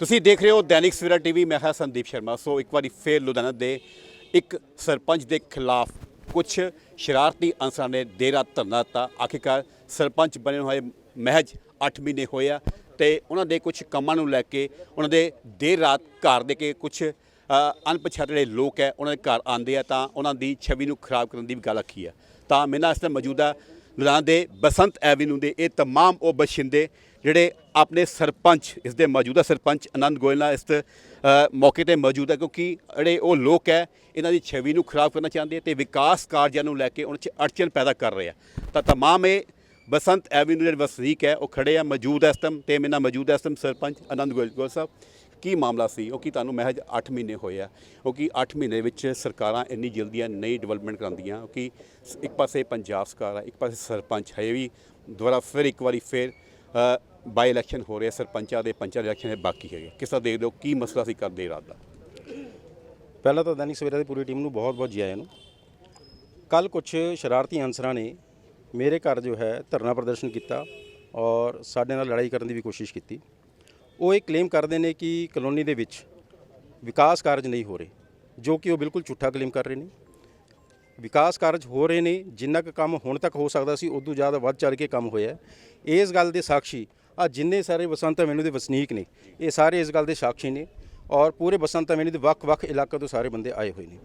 ਤੁਸੀਂ ਦੇਖ ਰਹੇ ਹੋ ਦੈਨਿਕ ਸਵੇਰਾ ਟੀਵੀ ਮੈਂ ਹਾਂ ਸੰਦੀਪ ਸ਼ਰਮਾ ਸੋ ਇੱਕ ਵਾਰੀ ਫੇਰ ਲੁਧਿਆਣਾ ਦੇ ਇੱਕ ਸਰਪੰਚ ਦੇ ਖਿਲਾਫ ਕੁਝ ਸ਼ਰਾਰਤੀ ਅਨਸਰਾਂ ਨੇ ਦੇਰ ਰਾਤ ਧਰਨਾ ਦਿੱਤਾ ਆਖਿਰਕਾਰ ਸਰਪੰਚ ਬਣੇ ਹੋਏ ਮਹਿਜ 8 ਮਹੀਨੇ ਹੋਏ ਆ ਤੇ ਉਹਨਾਂ ਦੇ ਕੁਝ ਕੰਮਾਂ ਨੂੰ ਲੈ ਕੇ ਉਹਨਾਂ ਦੇ ਦੇਰ ਰਾਤ ਘਰ ਦੇ ਕੇ ਕੁਝ ਅਣਪਛਾਤੇ ਜਿਹੜੇ ਲੋਕ ਹੈ ਉਹਨਾਂ ਦੇ ਘਰ ਆਉਂਦੇ ਆ ਤਾਂ ਉਹਨਾਂ ਦੀ ਛਵੀ ਨੂੰ ਖਰਾਬ ਕਰਨ ਦੀ ਵੀ ਗੱਲ ਆਖੀ ਆ ਤਾਂ ਮੇਰੇ ਨਾਲ ਇਸ ਟਾਈਮ ਮੌਜੂਦਾ ਲੁਧਿਆਣਾ ਦੇ ਬਸੰਤ ਐਵੀਨਿਊ ਦੇ ਇਹ तमाम ਉਹ ਬਸ਼ਿੰਦੇ ਜਿਹੜੇ ਆਪਣੇ ਸਰਪੰਚ, ਇਸ ਦੇ ਮੌਜੂਦਾ ਸਰਪੰਚ ਆਨੰਦ ਗੋਇਲ ਨਾਲ ਇਸ ਮੌਕੇ ਤੇ ਮੌਜੂਦ ਹੈ ਕਿਉਂਕਿ ਜਿਹੜੇ ਉਹ ਲੋਕ ਹੈ, ਇਹਨਾਂ ਦੀ ਛਵੀ ਨੂੰ ਖਰਾਬ ਕਰਨਾ ਚਾਹੁੰਦੇ ਤੇ ਵਿਕਾਸ ਕਾਰਜਾਂ ਨੂੰ ਲੈ ਕੇ ਉਹਨਾਂ 'ਚ ਅੜਚਨ ਪੈਦਾ ਕਰ ਰਹੇ ਆ। ਤਾਂ ਤਮਾਮ ਇਹ ਬਸੰਤ ਐਵੇਨਿਊ ਦੇ ਵਸਨੀਕ ਹੈ, ਉਹ ਖੜੇ ਆ, ਮੌਜੂਦ ਇਸ ਟਾਈਮ ਤੇ ਮੇਨਾ ਮੌਜੂਦ ਇਸ ਟਾਈਮ ਸਰਪੰਚ ਆਨੰਦ ਗੋਇਲ ਗੋਲ ਸਾਹਿਬ। ਕੀ ਮਾਮਲਾ ਸੀ? ਉਹ ਕੀ ਤੁਹਾਨੂੰ ਮਹਿਜ 8 ਮਹੀਨੇ ਹੋਏ ਆ। ਉਹ ਕੀ 8 ਮਹੀਨੇ ਵਿੱਚ ਸਰਕਾਰਾਂ ਇੰਨੀ ਜਲਦੀਆਂ ਨਹੀਂ ਡਿਵੈਲਪਮੈਂਟ ਕਰਾਉਂਦੀਆਂ? ਕਿ ਇੱਕ ਪਾਸੇ ਪੰਜਾਬ ਸਰਕਾਰ ਆ, ਇੱਕ ਪਾਸੇ ਸਰਪੰਚ ਹੈ ਵੀ ਦੁਬਾਰਾ ਫਿਰ ਇੱਕ ਵਾਰੀ ਫਿਰ ਬਾਈ ਇਲੈਕਸ਼ਨ ਹੋ ਰਿਹਾ ਸਰਪੰਚਾਂ ਦੇ ਪੰਚਾਂ ਦੇ ਇਲੈਕਸ਼ਨ ਬਾਕੀ ਹੈਗੇ ਕਿਸ ਤਰ੍ਹਾਂ ਦੇਖਦੇ ਹੋ, ਕੀ ਮਸਲਾ ਸੀ ਕਰਦੇ ਰਾਤ ਦਾ? ਪਹਿਲਾਂ ਤਾਂ ਦੈਨਿਕ ਸਵੇਰਾ ਦੀ ਪੂਰੀ ਟੀਮ ਨੂੰ ਬਹੁਤ-ਬਹੁਤ ਜੀ ਆਇਆਂ ਨੂੰ। ਕੱਲ ਕੁਝ ਸ਼ਰਾਰਤੀ ਅਨਸਰਾਂ ਨੇ ਮੇਰੇ ਘਰ ਜੋ ਹੈ, ਧਰਨਾ ਪ੍ਰਦਰਸ਼ਨ ਕੀਤਾ ਔਰ ਸਾਡੇ ਨਾਲ ਲੜਾਈ ਕਰਨ ਦੀ ਵੀ ਕੋਸ਼ਿਸ਼ ਕੀਤੀ। ਉਹ ਇਹ ਕਲੇਮ ਕਰਦੇ ਨੇ ਕਿ ਕਲੋਨੀ ਦੇ ਵਿੱਚ ਵਿਕਾਸ ਕਾਰਜ ਨਹੀਂ ਹੋ ਰਹੇ, ਜੋ ਕਿ ਉਹ ਬਿਲਕੁਲ ਝੂਠਾ ਕਲੇਮ ਕਰ ਰਹੇ ਨੇ। ਵਿਕਾਸ ਕਾਰਜ ਹੋ ਰਹੇ ਨੇ, ਜਿੰਨਾ ਕੁ ਕੰਮ ਹੁਣ ਤੱਕ ਹੋ ਸਕਦਾ ਸੀ, ਉਦੋਂ ਜ਼ਿਆਦਾ ਵੱਧ ਚੜ ਕੇ ਕੰਮ ਹੋਇਆ। ਇਸ ਗੱਲ ਦੇ ਸਾਖੀ ਆ ਜਿੰਨੇ ਸਾਰੇ ਬਸੰਤ ਐਵੈਨਿਊ ਦੇ ਵਸਨੀਕ ਨੇ ਇਹ ਸਾਰੇ ਇਸ ਗੱਲ ਦੇ ਸਾਖੀ ਨੇ ਔਰ ਪੂਰੇ ਬਸੰਤ ਐਵੈਨਿਊ ਦੇ ਵੱਖ-ਵੱਖ ਇਲਾਕਿਆਂ ਤੋਂ ਸਾਰੇ ਬੰਦੇ ਆਏ ਹੋਏ ਨੇ।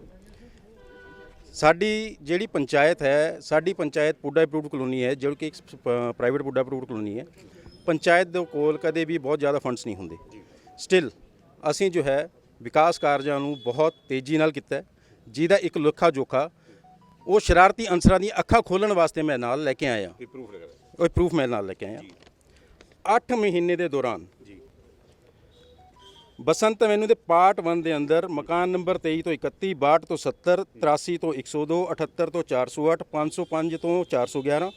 ਸਾਡੀ ਜਿਹੜੀ ਪੰਚਾਇਤ ਹੈ ਸਾਡੀ ਪੰਚਾਇਤ ਪੁੱਡਾ ਅਪਰੂਵਡ ਕਲੋਨੀ ਹੈ ਜੋ ਕਿ ਇੱਕ ਪ੍ਰਾਈਵੇਟ ਪੁੱਡਾ ਅਪਰੂਵਡ ਕਲੋਨੀ ਹੈ। ਪੰਚਾਇਤ ਦੇ ਕੋਲ ਕਦੇ ਵੀ ਬਹੁਤ ਜ਼ਿਆਦਾ ਫੰਡਸ ਨਹੀਂ ਹੁੰਦੇ। ਸਟਿਲ ਅਸੀਂ ਜੋ ਹੈ ਵਿਕਾਸ ਕਾਰਜਾਂ ਨੂੰ ਬਹੁਤ ਤੇਜ਼ੀ ਨਾਲ ਕੀਤਾ ਜਿਹਦਾ ਇੱਕ ਲੁੱਖਾ ਜੋਖਾ ਉਹ ਸ਼ਰਾਰਤੀ ਅਨਸਰਾਂ ਦੀਆਂ ਅੱਖਾਂ ਖੋਲਣ ਵਾਸਤੇ ਮੈਂ ਨਾਲ ਲੈ ਕੇ ਆਇਆ। ਇਹ ਪ੍ਰੂਫ ਲਗਾ ਉਹ ਪ੍ਰੂਫ ਮੈਂ ਨਾਲ ਲੈ ਕੇ ਆਇਆ। 8 ਮਹੀਨੇ ਦੇ ਦੌਰਾਨ ਜੀ। ਬਸੰਤ ਮੈਨੂੰ ਦੇ ਪਾਰਟ 1 ਦੇ ਅੰਦਰ ਮਕਾਨ ਨੰਬਰ 23 ਤੋਂ 31 62 ਤੋਂ 70 83 ਤੋਂ 102 78 ਤੋਂ 408 505 ਤੋਂ 411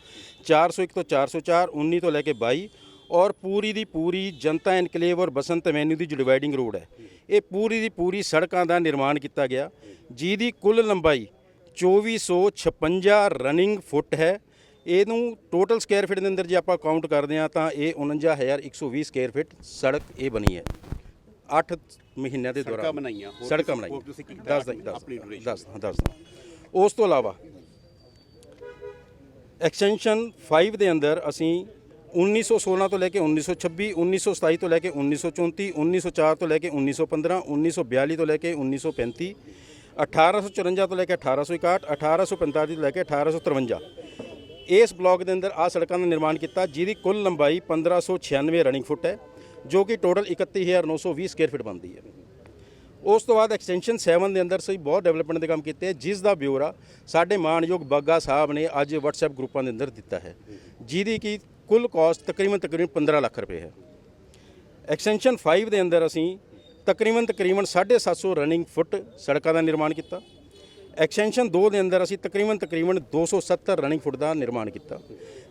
401 ਤੋਂ 404 19 ਤੋਂ ਲੈ ਕੇ 22 ਔਰ ਪੂਰੀ ਦੀ ਪੂਰੀ ਜਨਤਾ ਐਨਕਲੇਵ ਔਰ ਬਸੰਤ ਐਵੈਨਿਊ ਦੀ ਜੋ ਡਿਵਾਈਡਿੰਗ ਰੋਡ ਹੈ। ਇਹ ਪੂਰੀ ਦੀ ਪੂਰੀ ਸੜਕਾਂ ਦਾ ਨਿਰਮਾਣ ਕੀਤਾ ਗਿਆ ਜਿਹਦੀ ਕੁੱਲ ਲੰਬਾਈ 2456 ਰਨਿੰਗ ਫੁੱਟ ਹੈ। ਇਹਨੂੰ ਟੋਟਲ ਸਕੁਅਰ ਫੀਟ ਦੇ ਅੰਦਰ ਜੇ ਆਪਾਂ ਕਾਊਂਟ ਕਰਦੇ ਹਾਂ ਤਾਂ ਇਹ 49120 ਸਕੁਅਰ ਫੀਟ ਸੜਕ ਇਹ ਬਣੀ ਹੈ। 8 ਮਹੀਨਿਆਂ ਦੇ ਦੌਰਾਨ। ਸੜਕਾਂ ਬਣਾਈਆਂ, ਸੜਕਾਂ ਬਣਾਈਆਂ। ਹੋਰ ਤੁਸੀਂ ਕੀ ਕੀਤਾ ਦੱਸ ਆਪਣੀ- ਦੱਸ ਆਪਣੀ duration? ਦੱਸ ਹਾਂ ਦੱਸ ਹਾਂ। ਉਸ ਤੋਂ ਇਲਾਵਾ ਐਕਸਟੈਂਸ਼ਨ 5 ਦੇ ਅੰਦਰ ਅਸੀਂ 1916 ਤੋਂ ਲੈ ਕੇ 1926 1927 ਤੋਂ ਲੈ ਕੇ 1934 1904 ਤੋਂ ਲੈ ਕੇ 1915 1942 ਤੋਂ ਲੈ ਕੇ 1935 1854 ਤੋਂ ਲੈ ਕੇ 1861 1845 ਤੋਂ ਲੈ ਕੇ 1853 ਇਸ ਬਲਾਕ ਦੇ ਅੰਦਰ ਆ ਸੜਕਾਂ ਦਾ ਨਿਰਮਾਣ ਕੀਤਾ ਜਿਹਦੀ ਕੁੱਲ ਲੰਬਾਈ 1596 ਰਨਿੰਗ ਫੁੱਟ ਹੈ ਜੋ ਕਿ ਟੋਟਲ 31920 ਸਕੁਅਰ ਫੀਟ ਬਣਦੀ ਹੈ। ਉਸ ਤੋਂ ਬਾਅਦ ਐਕਸਟੈਂਸ਼ਨ 7 ਦੇ ਅੰਦਰ ਸਹੀ ਬਹੁਤ ਡਿਵੈਲਪਮੈਂਟ ਦੇ ਕੰਮ ਕੀਤੇ ਹੈ, ਜਿਸ ਦਾ ਬਿਊਰਾ ਸਾਡੇ ਮਾਣਯੋਗ ਬਾਗਾ ਸਾਹਿਬ ਨੇ ਅੱਜ WhatsApp ਗਰੁੱਪਾਂ ਦੇ ਅੰਦਰ ਦਿੱਤਾ ਹੈ ਜਿਹਦੀ ਕੀ ਕੁੱਲ ਕਾਸਟ ਤਕਰੀਬਨ ਤਕਰੀਬਨ 15 ਲੱਖ ਰੁਪਏ ਹੈ। ਐਕਸਟੈਂਸ਼ਨ 5 ਦੇ ਅੰਦਰ ਅਸੀਂ ਤਕਰੀਬਨ ਤਕਰੀਬਨ 750 ਰਨਿੰਗ ਫੁੱਟ ਸੜਕਾਂ ਦਾ ਨਿਰਮਾਣ ਕੀਤਾ ਐਕਸਟੈਂਸ਼ਨ 2 ਦੇ ਅੰਦਰ ਅਸੀਂ ਤਕਰੀਬਨ ਤਕਰੀਬਨ 270 ਰਨਿੰਗ ਫੁੱਟ ਦਾ ਨਿਰਮਾਣ ਕੀਤਾ,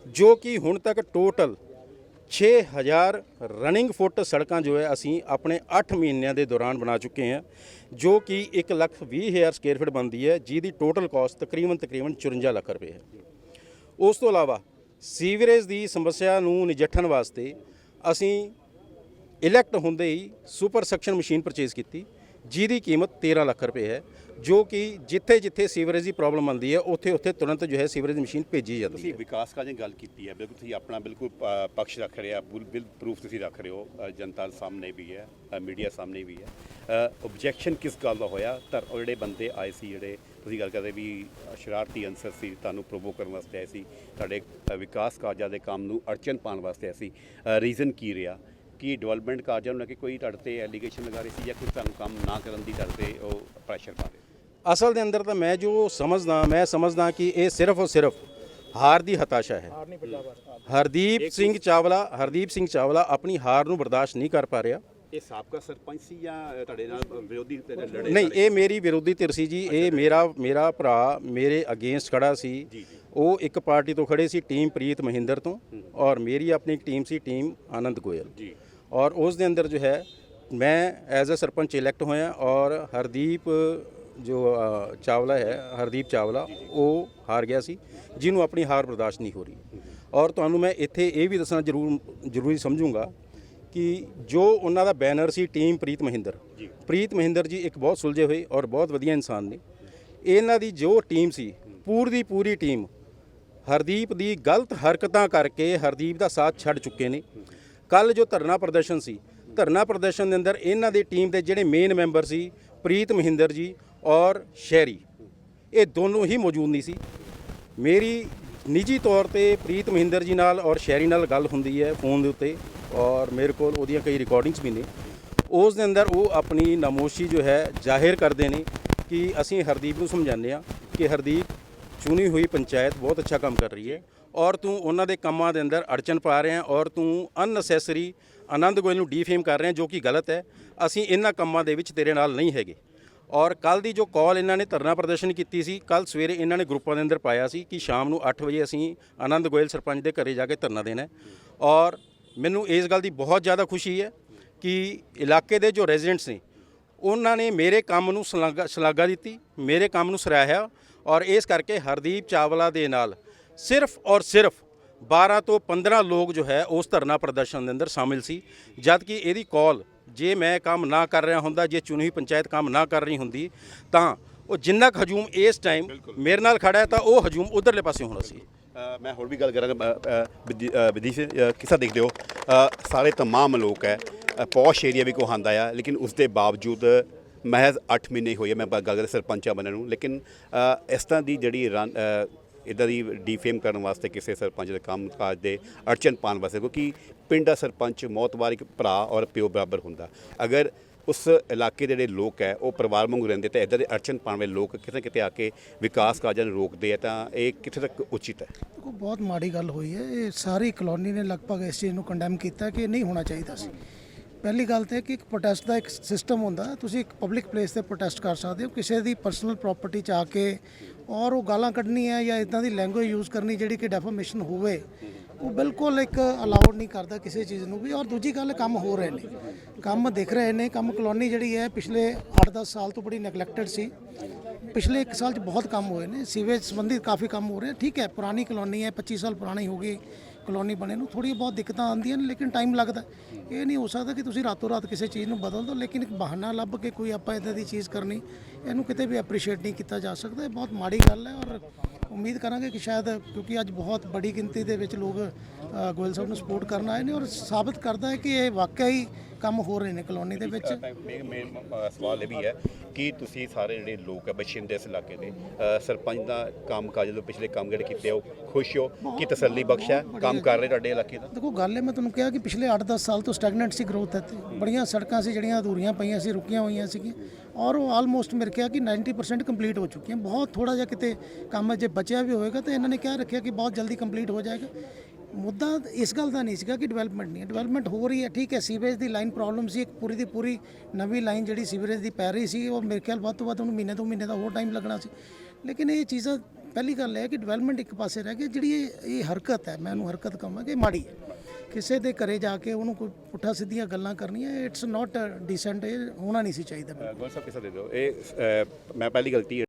ਜੋ ਕਿ ਹੁਣ ਤੱਕ ਟੋਟਲ 6000 ਰਨਿੰਗ ਫੁੱਟ ਸੜਕਾਂ ਜੋ ਹੈ ਅਸੀਂ ਆਪਣੇ 8 ਮਹੀਨਿਆਂ ਦੇ ਦੌਰਾਨ ਬਣਾ ਚੁੱਕੇ ਹਾਂ, ਜੋ ਕਿ 1 ਲੱਖ 20 ਹਜ਼ਾਰ ਸਕੁਅਰ ਫੀਟ ਬਣਦੀ ਹੈ, ਜਿਹਦੀ ਟੋਟਲ ਕਾਸਟ ਤਕਰੀਬਨ ਤਕਰੀਬਨ 54 ਲੱਖ ਰੁਪਏ ਹੈ। ਉਸ ਤੋਂ ਇਲਾਵਾ ਸੀਵਰੇਜ ਦੀ ਸਮੱਸਿਆ ਨੂੰ ਨਜਿੱਠਣ ਵਾਸਤੇ ਅਸੀਂ ਇਲੈਕਟ ਹੁੰਦੇ ਹੀ ਸੁਪਰ ਸਕਸ਼ਨ ਮਸ਼ੀਨ ਪਰਚੇਜ਼ ਕੀਤੀ ਜਿਹਦੀ ਕੀਮਤ 13 ਲੱਖ ਰੁਪਏ ਹੈ ਜੋ ਕਿ ਜਿੱਥੇ ਜਿੱਥੇ ਸੀਵਰੇਜ ਦੀ ਪ੍ਰੋਬਲਮ ਆਉਂਦੀ ਹੈ ਉੱਥੇ ਉੱਥੇ ਤੁਰੰਤ ਜੋ ਹੈ ਸੀਵਰੇਜ ਮਸ਼ੀਨ ਭੇਜੀ ਜਾਂਦੀ ਤੁਸੀਂ ਹੈ। ਵਿਕਾਸ ਕਾਰਜਾਂ ਦੀ ਗੱਲ ਕੀਤੀ ਹੈ ਬਿਲਕੁਲ ਤੁਸੀਂ ਆਪਣਾ ਬਿਲਕੁਲ ਪੱਖ ਰੱਖ ਰਹੇ ਆ ਬਿਲ ਬਿਲ ਪ੍ਰੂਫ ਤੁਸੀਂ ਰੱਖ ਰਹੇ ਹੋ ਜਨਤਾ ਦੇ ਸਾਹਮਣੇ ਵੀ ਹੈ ਮੀਡੀਆ ਸਾਹਮਣੇ ਵੀ ਹੈ। ਆਬਜੈਕਸ਼ਨ ਕਿਸ ਗੱਲ ਦਾ ਹੋਇਆ? ਉਹ ਜਿਹੜੇ ਬੰਦੇ ਆਏ ਸੀ ਜਿਹੜੇ ਤੁਸੀਂ ਗੱਲ ਕਰਦੇ ਵੀ ਸ਼ਰਾਰਤੀ ਅਨਸਰ ਸੀ ਤੁਹਾਨੂੰ ਪ੍ਰੋਵੋਕ ਕਰਨ ਵਾਸਤੇ ਆਏ ਸੀ ਤੁਹਾਡੇ ਵਿਕਾਸ ਕਾਰਜਾਂ ਦੇ ਕੰਮ ਨੂੰ ਅੜਚਨ ਪਾਉਣ ਵਾਸਤੇ ਆਏ ਸੀ ਰੀਜ਼ਨ ਕੀ ਰਿਹਾ? ਕਿ ਡਿਵੈਲਪਮੈਂਟ ਕਾਰਜਾਂ ਨੂੰ ਲੈ ਕੇ ਕੋਈ ਤੁਹਾਡੇ ਤੇ ਐਲੀਗੇਸ਼ਨ ਲਗਾ ਰਹੀ ਸੀ ਜਾਂ ਕੋਈ ਤੁਹਾਨੂੰ ਕੰਮ ਨਾ ਕਰਨ ਦੀ ਤੁਹਾਡੇ ਤੇ ਉਹ ਪ੍ਰੈਸ਼ਰ ਪਾ ਰਹੇ ਅਸਲ ਦੇ ਅੰਦਰ ਤਾਂ ਮੈਂ ਜੋ ਸਮਝਦਾ ਮੈਂ ਸਮਝਦਾ ਕਿ ਇਹ ਸਿਰਫ ਔਰ ਸਿਰਫ ਹਾਰ ਦੀ ਹਤਾਸ਼ਾ ਹੈ। ਹਰਦੀਪ ਸਿੰਘ ਚਾਵਲਾ ਹਰਦੀਪ ਸਿੰਘ ਚਾਵਲਾ ਆਪਣੀ ਹਾਰ ਨੂੰ ਬਰਦਾਸ਼ਤ ਨਹੀਂ ਕਰ ਪਾ ਰਿਹਾ। ਇਹ ਸਾਬਕਾ ਸਰਪੰਚ ਸੀ ਜਾਂ ਤੁਹਾਡੇ ਨਾਲ ਵਿਰੋਧੀ ਤੇ ਲੜੇ ਨਹੀਂ ਇਹ ਮੇਰੀ ਵਿਰੋਧੀ ਧਿਰ ਸੀ ਜੀ। ਇਹ ਮੇਰਾ ਮੇਰਾ ਭਰਾ ਮੇਰੇ ਅਗੇਂਸਟ ਖੜਾ ਸੀ। ਉਹ ਇੱਕ ਪਾਰਟੀ ਤੋਂ ਖੜੇ ਸੀ ਟੀਮ ਪ੍ਰੀਤ ਮਹਿੰਦਰ ਤੋਂ ਔਰ ਮੇਰੀ ਆਪਣੀ ਇੱਕ ਟੀਮ ਸੀ ਟੀਮ ਆਨੰਦ ਗੋਇਲ। ਜੀ। ਔਰ ਉਸ ਦੇ ਅੰਦਰ ਜੋ ਹੈ ਮੈਂ ਐਜ਼ ਅ ਸਰਪੰਚ ਇਲੈਕਟ ਹੋਇਆ ਔਰ ਹਰਦੀਪ ਜੋ ਚਾਵਲਾ ਹੈ ਹਰਦੀਪ ਚਾਵਲਾ ਉਹ ਹਾਰ ਗਿਆ ਸੀ ਜਿਹਨੂੰ ਆਪਣੀ ਹਾਰ ਬਰਦਾਸ਼ਤ ਨਹੀਂ ਹੋ ਰਹੀ। ਔਰ ਤੁਹਾਨੂੰ ਮੈਂ ਇੱਥੇ ਇਹ ਵੀ ਦੱਸਣਾ ਜ਼ਰੂਰ ਜ਼ਰੂਰੀ ਸਮਝੂੰਗਾ ਕਿ ਜੋ ਉਹਨਾਂ ਦਾ ਬੈਨਰ ਸੀ ਟੀਮ ਪ੍ਰੀਤ ਮਹਿੰਦਰ। ਪ੍ਰੀਤ ਮਹਿੰਦਰ ਜੀ ਇੱਕ ਬਹੁਤ ਸੁਲਝੇ ਹੋਏ ਔਰ ਬਹੁਤ ਵਧੀਆ ਇਨਸਾਨ ਨੇ। ਇਹਨਾਂ ਦੀ ਜੋ ਟੀਮ ਸੀ ਪੂਰੀ ਦੀ ਪੂਰੀ ਟੀਮ ਹਰਦੀਪ ਦੀ ਗਲਤ ਹਰਕਤਾਂ ਕਰਕੇ ਹਰਦੀਪ ਦਾ ਸਾਥ ਛੱਡ ਚੁੱਕੇ ਨੇ। ਕੱਲ ਜੋ ਧਰਨਾ ਪ੍ਰਦਰਸ਼ਨ ਸੀ ਧਰਨਾ ਪ੍ਰਦਰਸ਼ਨ ਦੇ ਅੰਦਰ ਇਹਨਾਂ ਦੀ ਟੀਮ ਦੇ ਜਿਹੜੇ ਮੇਨ ਮੈਂਬਰ ਸੀ ਪ੍ਰੀਤ ਮਹਿੰਦਰ ਜੀ ਔਰ ਸ਼ੈਰੀ ਇਹ ਦੋਨੋਂ ਹੀ ਮੌਜੂਦ ਨਹੀਂ ਸੀ। ਮੇਰੀ ਨਿੱਜੀ ਤੌਰ ਤੇ ਪ੍ਰੀਤ ਮਹਿੰਦਰ ਜੀ ਨਾਲ ਔਰ ਸ਼ੈਰੀ ਨਾਲ ਗੱਲ ਹੁੰਦੀ ਹੈ ਫੋਨ ਦੇ ਉੱਤੇ ਔਰ ਮੇਰੇ ਕੋਲ ਉਹਦੀਆਂ ਕਈ ਰਿਕਾਰਡਿੰਗਸ ਵੀ ਨੇ। ਉਸ ਦੇ ਅੰਦਰ ਉਹ ਆਪਣੀ ਨਾਮੋਸ਼ੀ ਜੋ ਹੈ ਜ਼ਾਹਿਰ ਕਰਦੇ ਨੇ ਕਿ ਅਸੀਂ ਹਰਦੀਪ ਨੂੰ ਸਮਝਾਉਂਦੇ ਆ ਕਿ ਹਰਦੀਪ, ਚੁਣੀ ਹੋਈ ਪੰਚਾਇਤ ਬਹੁਤ ਅੱਛਾ ਕੰਮ ਕਰ ਰਹੀ ਹੈ ਔਰ ਤੂੰ ਉਹਨਾਂ ਦੇ ਕੰਮਾਂ ਦੇ ਅੰਦਰ ਅੜਚਨ ਪਾ ਰਿਹਾ ਔਰ ਤੂੰ ਅਨਨੈਸੈਸਰੀ ਆਨੰਦ ਗੋਇਲ ਨੂੰ ਡੀਫੇਮ ਕਰ ਰਿਹਾ ਜੋ ਕਿ ਗਲਤ ਹੈ। ਅਸੀਂ ਇਹਨਾਂ ਕੰਮਾਂ ਦੇ ਵਿੱਚ ਤੇਰੇ ਨਾਲ ਨਹੀਂ ਹੈਗੇ। ਔਰ ਕੱਲ ਦੀ ਜੋ ਕਾਲ ਇਹਨਾਂ ਨੇ ਧਰਨਾ ਪ੍ਰਦਰਸ਼ਨ ਕੀਤੀ ਸੀ ਕੱਲ ਸਵੇਰੇ ਇਹਨਾਂ ਨੇ ਗਰੁੱਪਾਂ ਦੇ ਅੰਦਰ ਪਾਇਆ ਸੀ ਕਿ ਸ਼ਾਮ ਨੂੰ 8 ਵਜੇ ਅਸੀਂ ਆਨੰਦ ਗੋਇਲ ਸਰਪੰਚ ਦੇ ਘਰੇ ਜਾ ਕੇ ਧਰਨਾ ਦੇਣਾ ਔਰ ਮੈਨੂੰ ਇਸ ਗੱਲ ਦੀ ਬਹੁਤ ਜ਼ਿਆਦਾ ਖੁਸ਼ੀ ਹੈ ਕਿ ਇਲਾਕੇ ਦੇ ਜੋ ਰੈਜ਼ੀਡੈਂਟਸ ਨੇ, ਉਹਨਾਂ ਨੇ ਮੇਰੇ ਕੰਮ ਨੂੰ ਸ਼ਲਾਘਾ ਸ਼ਲਾਘਾ ਦਿੱਤੀ, ਮੇਰੇ ਕੰਮ ਨੂੰ ਸਰਾਹਿਆ ਔਰ ਇਸ ਕਰਕੇ ਹਰਦੀਪ ਚਾਵਲਾ ਦੇ ਨਾਲ ਸਿਰਫ ਔਰ ਸਿਰਫ 12 ਤੋਂ 15 ਲੋਕ ਜੋ ਹੈ ਉਸ ਧਰਨਾ ਪ੍ਰਦਰਸ਼ਨ ਦੇ ਅੰਦਰ ਸ਼ਾਮਿਲ ਸੀ। ਜਦ ਕਿ ਇਹਦੀ ਕਾਲ ਜੇ ਮੈਂ ਕੰਮ ਨਾ ਕਰ ਰਿਹਾ ਹੁੰਦਾ ਜੇ ਚੁਣੀ ਹੋਈ ਪੰਚਾਇਤ ਕੰਮ ਨਾ ਕਰ ਰਹੀ ਹੁੰਦੀ ਤਾਂ ਉਹ ਜਿੰਨਾ ਕੁ ਹਜੂਮ ਇਸ ਟਾਈਮ ਮੇਰੇ ਨਾਲ ਖੜਾ ਹੈ ਤਾਂ ਉਹ ਹਜੂਮ ਉਧਰਲੇ ਪਾਸੇ ਹੋਣਾ ਸੀ ਅ, ਮੈਂ ਹੋਰ ਵੀ ਗੱਲ ਕਰਾਂਗਾ ਵਿਦੇਸ਼ ਕਿਸਾ ਦੇਖਦੇ ਹੋ ਅ, ਸਾਰੇ तमाम ਲੋਕ ਹੈ ਅ, ਪੌਸ਼ ਏਰੀਆ ਵੀ ਕਹਾਂਦਾ ਆ ਲੇਕਿਨ ਉਸ ਦੇ ਬਾਵਜੂਦ ਮਹਿਜ਼ 8 ਮਹੀਨੇ ਹੋਏ ਆ, ਮੈਂ ਗੱਲ ਕਰਦਾ ਸਰਪੰਚਾਂ ਬਣਨ ਨੂੰ ਲੇਕਿਨ ਅ, ਇਸ ਤਰ੍ਹਾਂ ਦੀ ਜਿਹੜੀ ਰਨ ਅ, ਇੱਦਾਂ ਦੀ ਡੀਫੇਮ ਕਰਨ ਵਾਸਤੇ ਕਿਸੇ ਸਰਪੰਚ ਦੇ ਕੰਮ ਕਾਜ ਦੇ ਅੜਚਨ ਪਾਉਣ ਵਾਸਤੇ, ਕਿਉਂਕਿ ਪਿੰਡ ਦਾ ਸਰਪੰਚ ਮੌਤਵਾਰ ਇੱਕ ਭਰਾ ਔਰ ਪਿਓ ਬਰਾਬਰ ਹੁੰਦਾ। ਅਗਰ ਉਸ ਇਲਾਕੇ ਦੇ ਜਿਹੜੇ ਲੋਕ ਹੈ, ਉਹ ਪਰਿਵਾਰ ਵਾਂਗੂ ਰਹਿੰਦੇ, ਤਾਂ ਇੱਦਾਂ ਦੇ ਅੜਚਨ ਪਾਉਣ ਵਾਲੇ ਲੋਕ ਕਿਤੇ ਨਾ ਕਿਤੇ ਆ ਕੇ ਵਿਕਾਸ ਕਾਰਜਾਂ ਨੂੰ ਰੋਕਦੇ ਆ, ਤਾਂ ਇਹ ਕਿੱਥੇ ਤੱਕ ਉਚਿਤ ਹੈ? ਦੇਖੋ, ਬਹੁਤ ਮਾੜੀ ਗੱਲ ਹੋਈ ਹੈ। ਇਹ ਸਾਰੀ ਕਲੋਨੀ ਨੇ ਲਗਭਗ ਇਸ ਚੀਜ਼ ਨੂੰ ਕੰਡੈਮ ਕੀਤਾ ਕਿ ਨਹੀਂ ਹੋਣਾ ਚਾਹੀਦਾ ਸੀ। ਪਹਿਲੀ ਗੱਲ ਤੇ ਕਿ ਇੱਕ ਪ੍ਰੋਟੈਸਟ ਦਾ ਇੱਕ ਸਿਸਟਮ ਹੁੰਦਾ ਤੁਸੀਂ ਇੱਕ ਪਬਲਿਕ ਪਲੇਸ ਤੇ ਪ੍ਰੋਟੈਸਟ ਕਰ ਸਕਦੇ ਹੋ, ਕਿਸੇ ਦੀ ਪਰਸਨਲ ਪ੍ਰਾਪਰਟੀ 'ਚ ਆ ਕੇ ਔਰ ਉਹ ਗਾਲਾਂ ਕੱਢਣੀ ਹੈ ਜਾਂ ਇਦਾਂ ਦੀ ਲੈਂਗੁਏਜ ਯੂਜ਼ ਕਰਨੀ ਜਿਹੜੀ ਕਿ ਡੈਫਾਮੇਸ਼ਨ ਹੋਵੇ, ਉਹ ਬਿਲਕੁਲ ਇੱਕ ਅਲਾਉਡ ਨਹੀਂ ਕਰਦਾ ਕਿਸੇ ਚੀਜ਼ ਨੂੰ ਵੀ। ਔਰ ਦੂਜੀ ਗੱਲ, ਕੰਮ ਹੋ ਰਹੇ ਨੇ। ਕੰਮ ਦਿਖ ਰਹੇ ਨੇ। ਕੰਮ ਕਲੋਨੀ ਜਿਹੜੀ ਹੈ, ਪਿਛਲੇ 8-10 ਸਾਲ ਤੋਂ ਬੜੀ ਨੈਗਲੈਕਟਡ ਸੀ। ਪਿਛਲੇ 1 ਸਾਲ 'ਚ ਬਹੁਤ ਕੰਮ ਹੋਏ ਨੇ। ਸੀਵੇਜ ਸੰਬੰਧੀ ਕਾਫੀ ਕੰਮ ਹੋ ਰਹੇ। ਠੀਕ ਹੈ, ਪੁਰਾਣੀ ਕਲੋਨੀ ਹੈ 25 ਸਾਲ ਪੁਰਾਣੀ ਹੋ ਗਈ। ਕਲੋਨੀ ਬਣੇ ਨੂੰ ਥੋੜੀ ਬਹੁਤ ਦਿੱਕਤਾਂ ਆਉਂਦੀਆਂ ਨੇ, ਲੇਕਿਨ ਟਾਈਮ ਲੱਗਦਾ ਇਹ ਨਹੀਂ ਹੋ ਸਕਦਾ ਕਿ ਤੁਸੀਂ ਰਾਤੋਂ ਰਾਤ ਕਿਸੇ ਚੀਜ਼ ਨੂੰ ਬਦਲ ਦਿਓ, ਲੇਕਿਨ ਇੱਕ ਬਹਾਨਾ ਲੱਭ ਕੇ ਕੋਈ ਆਪਾਂ ਇਦਾਂ ਦੀ ਚੀਜ਼ ਕਰਨੀ, ਇਹਨੂੰ ਕਿਤੇ ਵੀ ਐਪਰੀਸ਼ੀਏਟ ਨਹੀਂ ਕੀਤਾ ਜਾ ਸਕਦਾ, ਇਹ ਬਹੁਤ ਮਾੜੀ ਗੱਲ ਹੈ ਔਰ ਉਮੀਦ ਕਰਾਂਗੇ ਕਿ ਸ਼ਾਇਦ ਕਿਉਂਕਿ ਅੱਜ ਬਹੁਤ ਬੜੀ ਗਿਣਤੀ ਦੇ ਵਿੱਚ ਲੋਕ ਗੋਇਲ ਸਾਹਿਬ ਨੂੰ ਸਪੋਰਟ ਕਰਨ ਆਏ ਨੇ ਔਰ ਸਾਬਤ ਕਰਦਾ ਹੈ ਕਿ ਇਹ ਵਾਕਿਆ ਹੀ ਕੰਮ ਹੋ ਰਹੇ ਨੇ ਕਲੋਨੀ ਦੇ ਵਿੱਚ। ਮੇਨ ਸਵਾਲ ਇਹ ਵੀ ਹੈ ਕਿ ਤੁਸੀਂ ਸਾਰੇ ਜਿਹੜੇ ਲੋਕ ਹੈ ਬਸ਼ਿੰਦੇ ਇਸ ਇਲਾਕੇ ਦੇ ਸਰਪੰਚ ਦਾ ਕੰਮ ਕਾਜ ਜਦੋਂ ਪਿਛਲੇ ਕੰਮ ਜਿਹੜੇ ਕੀਤੇ ਉਹ ਖੁਸ਼ ਹੋ ਕਿ ਤਸੱਲੀ ਬਖਸ਼ ਹੈ? ਕੰਮ ਕਰ ਰਹੇ ਤੁਹਾਡੇ ਇਲਾਕੇ ਦਾ? ਦੇਖੋ ਗੱਲ ਹੈ ਮੈਂ ਤੁਹਾਨੂੰ ਕਿਹਾ ਕਿ ਪਿਛਲੇ 8-10 ਸਾਲ ਤੋਂ ਸਟੈਗਨੈਂਟ ਸੀ ਗਰੋਥ ਇੱਥੇ। ਬੜੀਆਂ ਸੜਕਾਂ ਸੀ ਜਿਹੜੀਆਂ ਅਧੂਰੀਆਂ ਪਈਆਂ ਸੀ ਰੁਕੀਆਂ ਹੋਈਆਂ ਸੀਗੀਆਂ। ਔਰ ਉਹ ਆਲਮੋਸਟ ਮੇਰੇ ਕਿਹਾ ਕਿ 90% ਕੰਪਲੀਟ ਹੋ ਚੁੱਕੀਆਂ। ਬਹੁਤ ਥੋੜਾ ਜਿਹਾ ਕਿਤੇ ਕੰਮ ਜੇ ਬਚਿਆ ਵੀ ਹੋਏਗਾ ਤਾਂ ਇਹਨਾਂ ਨੇ ਕਿਹਾ ਰੱਖਿਆ ਕਿ ਬਹੁਤ ਜਲਦੀ ਕੰਪਲੀਟ ਹੋ ਜਾਏਗਾ। ਮੁੱਦਾ ਇਸ ਗੱਲ ਦਾ ਨਹੀਂ ਸੀਗਾ ਕਿ ਡਿਵੈਲਪਮੈਂਟ ਨਹੀਂ ਹੈ। ਡਿਵੈਲਪਮੈਂਟ ਹੋ ਰਹੀ ਹੈ, ਠੀਕ ਹੈ ਸੀਵਰੇਜ ਦੀ ਲਾਈਨ ਪ੍ਰੋਬਲਮ ਸੀ, ਇੱਕ ਪੂਰੀ ਦੀ ਪੂਰੀ ਨਵੀਂ ਲਾਈਨ ਜਿਹੜੀ ਸੀਵਰੇਜ ਦੀ ਪੈ ਰਹੀ ਸੀ, ਉਹ ਮੇਰੇ ਖਿਆਲ ਵੱਧ ਤੋਂ ਵੱਧ ਉਹਨੂੰ ਮਹੀਨੇ ਤੋਂ ਮਹੀਨੇ ਦਾ ਹੋਰ ਟਾਈਮ ਲੱਗਣਾ ਸੀ। ਲੇਕਿਨ ਇਹ ਚੀਜ਼ਾਂ ਪਹਿਲੀ ਗੱਲ ਹੈ ਕਿ ਡਿਵੈਲਪਮੈਂਟ ਇੱਕ ਪਾਸੇ ਰਹਿ ਗਈ ਜਿਹੜੀ ਇਹ ਹਰਕਤ ਹੈ, ਮੈਂ ਉਹਨੂੰ ਹਰਕਤ ਕਹਾਂਗਾ ਕਿ ਮਾੜੀ ਹੈ। ਕਿਸੇ ਦੇ ਘਰੇ ਜਾ ਕੇ ਉਹਨੂੰ ਕੋਈ ਪੁੱਠਾ ਸਿੱਧੀਆਂ ਗੱਲਾਂ ਕਰਨੀਆਂ ਇਟਸ ਨਾਟ ਡੀਸੈਂਟ ਇਹ ਹੋਣਾ ਨਹੀਂ ਸੀ ਚਾਹੀਦਾ ਗੋਲ ਕਿਸਾ ਦੇ ਦਿਓ? ਇਹ ਅ, ਮੈਂ ਪਹਿਲੀ ਗਲਤੀ